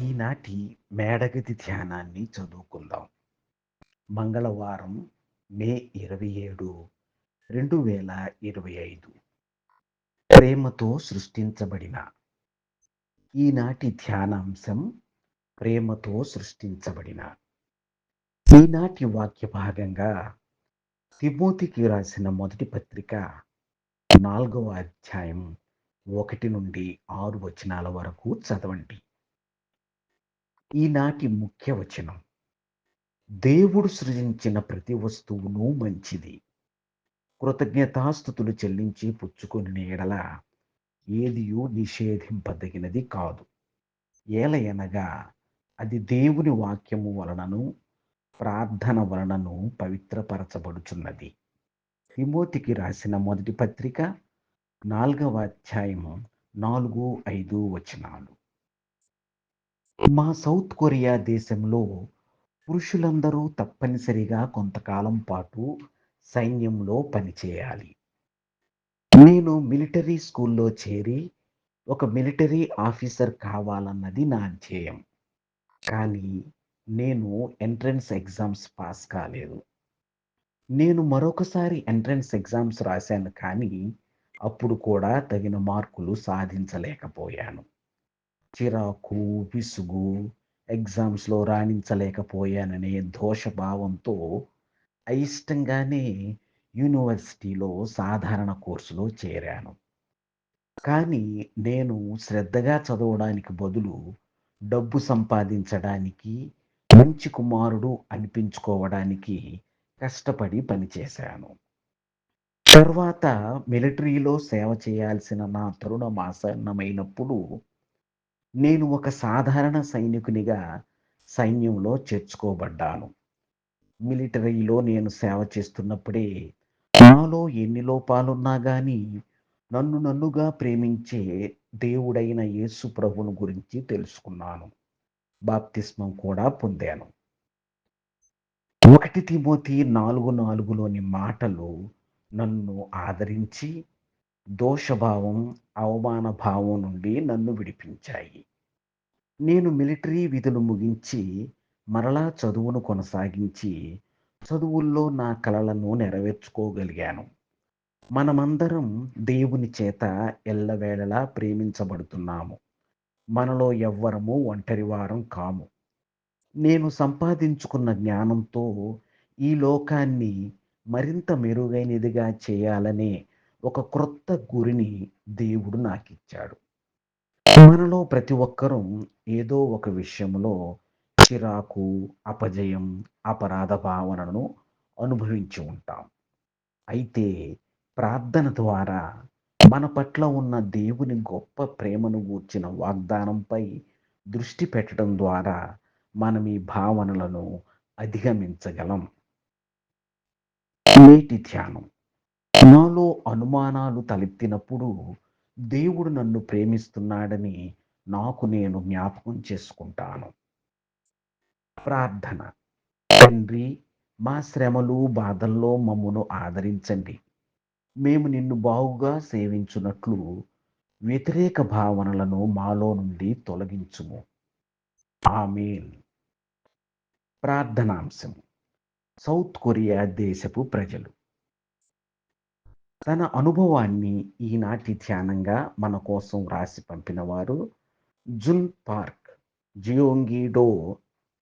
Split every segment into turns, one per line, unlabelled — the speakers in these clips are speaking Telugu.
ఈనాటి మేడగది ధ్యానాన్ని చదువుకుందాం. మంగళవారం మే ఇరవై ఏడు రెండు వేల ఇరవై ఐదు. ప్రేమతో సృష్టించబడిన ఈనాటి ధ్యానాంశం ప్రేమతో సృష్టించబడిన. ఈనాటి వాక్య భాగంగా తిమోతికి రాసిన మొదటి పత్రిక నాలుగవ అధ్యాయం ఒకటి నుండి ఆరు వచనాల వరకు చదవండి. ఈనాటి ముఖ్య వచనం. దేవుడు సృజించిన ప్రతి వస్తువును మంచిది. కృతజ్ఞతాస్థుతులు చెల్లించి పుచ్చుకొని ఎడల ఏదియు నిషేధింపదగినది కాదు. ఏలయనగా అది దేవుని వాక్యము వలనను ప్రార్థన వలనను పవిత్రపరచబడుచున్నది. తిమోతికి రాసిన మొదటి పత్రిక నాలుగవ అధ్యాయము నాలుగు ఐదు వచనాలు. మా సౌత్ కొరియా దేశంలో పురుషులందరూ తప్పనిసరిగా కొంతకాలం పాటు సైన్యంలో పనిచేయాలి. నేను మిలిటరీ స్కూల్లో చేరి ఒక మిలిటరీ ఆఫీసర్ కావాలన్నది నా ధ్యేయం. కానీ నేను ఎంట్రన్స్ ఎగ్జామ్స్ పాస్ కాలేదు. నేను మరొకసారి ఎంట్రన్స్ ఎగ్జామ్స్ రాశాను కానీ అప్పుడు కూడా తగిన మార్కులు సాధించలేకపోయాను. చిరాకు విసుగు ఎగ్జామ్స్లో రాణించలేకపోయాననే దోషభావంతో అయిష్టంగానే యూనివర్సిటీలో సాధారణ కోర్సులో చేరాను. కానీ నేను శ్రద్ధగా చదవడానికి బదులు డబ్బు సంపాదించడానికి మంచి కుమారుడు అనిపించుకోవడానికి కష్టపడి పనిచేశాను. తర్వాత మిలిటరీలో సేవ చేయాల్సిన నా తరుణం ఆసన్నమైనప్పుడు నేను ఒక సాధారణ సైనికునిగా సైన్యంలో చేర్చుకోబడ్డాను. మిలిటరీలో నేను సేవ చేస్తున్నప్పుడే నాలో ఎన్ని లోపాలున్నా కానీ నన్ను నన్నుగా ప్రేమించే దేవుడైన యేసు ప్రభుని గురించి తెలుసుకున్నాను. బాప్తిస్మం కూడా పొందాను. ఒకటి తిమోతి నాలుగు నాలుగులోని మాటలు నన్ను ఆదరించి దోషభావం అవమాన భావం నుండి నన్ను విడిపించాయి. నేను మిలిటరీ విధులు ముగించి మరలా చదువును కొనసాగించి చదువుల్లో నా కలలను నెరవేర్చుకోగలిగాను. మనమందరం దేవుని చేత ఎల్లవేళలా ప్రేమించబడుతున్నాము. మనలో ఎవ్వరము ఒంటరివారం కాము. నేను సంపాదించుకున్న జ్ఞానంతో ఈ లోకాన్ని మరింత మెరుగైనదిగా చేయాలనే ఒక క్రొత్త గురిని దేవుడు నాకిచ్చాడు. మనలో ప్రతి ఒక్కరూ ఏదో ఒక విషయంలో చిరాకు అపజయం అపరాధ భావనను అనుభవించి ఉంటాం. అయితే ప్రార్థన ద్వారా మన పట్ల ఉన్న దేవుని గొప్ప ప్రేమను గూర్చిన వాగ్దానంపై దృష్టి పెట్టడం ద్వారా మనం ఈ భావనలను అధిగమించగలం. నేటి ధ్యానం. నాలో అనుమానాలు తలెత్తినప్పుడు దేవుడు నన్ను ప్రేమిస్తున్నాడని నాకు నేను జ్ఞాపకం చేసుకుంటాను. ప్రార్థన. తండ్రి మా శ్రమలు బాధల్లో మమ్మను ఆదరించండి. మేము నిన్ను బావుగా సేవించున్నట్లు వ్యతిరేక భావనలను మాలో నుండి తొలగించుము. ఆమెన్. ప్రార్థనాంశం. సౌత్ కొరియా దేశపు ప్రజలు. తన అనుభవాన్ని ఈనాటి ధ్యానంగా మన కోసం రాసి పంపినవారు Jun Park Gyeonggido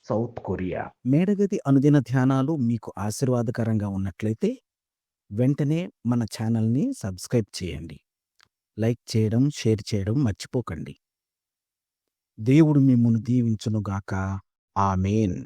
South Korea.
మేడగది అనుదిన ధ్యానాలు మీకు ఆశీర్వాదకరంగా ఉన్నట్లయితే వెంటనే మన ఛానల్ని సబ్స్క్రైబ్ చేయండి. లైక్ చేయడం షేర్ చేయడం మర్చిపోకండి. దేవుడు మిమ్మల్ని దీవించునుగాక. ఆమెన్.